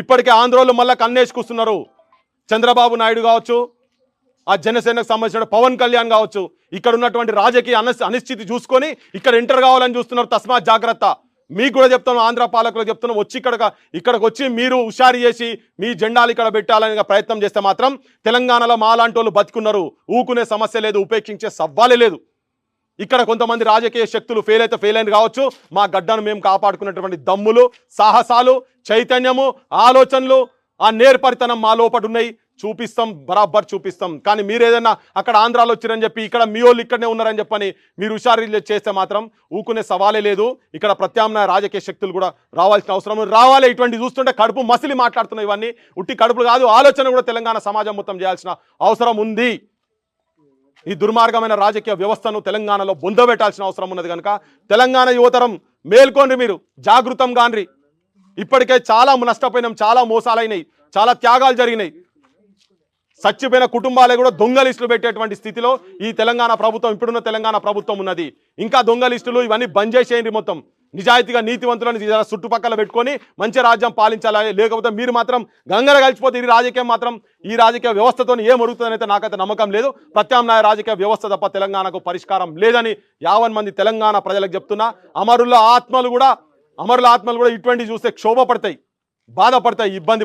ఇప్పటికే ఆంధ్రోళ్ళు మళ్ళీ కన్నేసుకుస్తున్నారు చంద్రబాబు నాయుడు కావచ్చు ఆ జనసేనకు సంబంధించిన పవన్ కళ్యాణ్ కావచ్చు ఇక్కడ ఉన్నటువంటి రాజకీయ అనిశ్చితి చూసుకొని ఇక్కడ ఎంటర్ కావాలని చూస్తున్నారు తస్మాత్ జాగ్రత్త. మీకు కూడా చెప్తాను ఆంధ్ర పాలకులకు చెప్తున్నాం వచ్చి ఇక్కడ ఇక్కడికి వచ్చి మీరు హుషారు చేసి మీ జెండాలు ఇక్కడ పెట్టాలని ప్రయత్నం చేస్తే మాత్రం తెలంగాణలో మాలాంటి వాళ్ళు బతుకున్నారు. ఊకునే సమస్య లేదు ఉపేక్షించే సవ్వాలే లేదు. ఇక్కడ కొంతమంది రాజకీయ శక్తులు ఫెయిల్ అయితే ఫెయిల్ అయింది కావచ్చు. మా గడ్డను మేము కాపాడుకున్నటువంటి దమ్ములు సాహసాలు చైతన్యము ఆలోచనలు ఆ నేర్పరితనం మా లోపట ఉన్నాయి. చూపిస్తాం బరాబర్ చూపిస్తాం. కానీ మీరు ఏదైనా అక్కడ ఆంధ్రాలో వచ్చారని చెప్పి ఇక్కడ మీ వాళ్ళు ఇక్కడనే ఉన్నారని చెప్పని మీరు హుషారు చేస్తే మాత్రం ఊకునే సవాలే లేదు. ఇక్కడ ప్రత్యామ్నాయ రాజకీయ శక్తులు కూడా రావాల్సిన అవసరం రావాలి ఇటువంటి చూస్తుంటే కడుపు మసిలి మాట్లాడుతున్నాయి ఇవన్నీ. ఉట్టి కడుపులు కాదు ఆలోచన కూడా తెలంగాణ సమాజం మొత్తం చేయాల్సిన అవసరం ఉంది. ఈ దుర్మార్గమైన రాజకీయ వ్యవస్థను తెలంగాణలో బొందబెట్టాల్సిన అవసరం ఉన్నది కనుక తెలంగాణ యువతరం మేల్కోండి మీరు జాగృతం కాన్రి ఇప్పటికే చాలా నష్టపోయినాం చాలా మోసాలైనాయి చాలా త్యాగాలు జరిగినాయి. చచ్చిపోయిన కుటుంబాలే కూడా దొంగ లిస్టులు పెట్టేటువంటి స్థితిలో ఈ తెలంగాణ ప్రభుత్వం ఇప్పుడున్న తెలంగాణ ప్రభుత్వం ఉన్నది. ఇంకా దొంగ లిస్టులు ఇవన్నీ బంద్ చేసేయండి మొత్తం. నిజాయితీగా నీతివంతులను చుట్టుపక్కల పెట్టుకొని మంచి రాజ్యం పాలించాలని లేకపోతే మీరు మాత్రం గంగర కలిసిపోతే ఈ రాజకీయం మాత్రం ఈ రాజకీయ వ్యవస్థతో ఏమరుగుతుందని అయితే నాకైతే నమ్మకం లేదు. ప్రత్యామ్నాయ రాజకీయ వ్యవస్థ తప్ప తెలంగాణకు పరిష్కారం లేదని యావన్ మంది తెలంగాణ ప్రజలకు చెప్తున్నా. అమరుల ఆత్మలు కూడా అమరుల ఆత్మలు కూడా ఇటువంటి చూస్తే క్షోభపడతాయి బాధపడతాయి ఇబ్బంది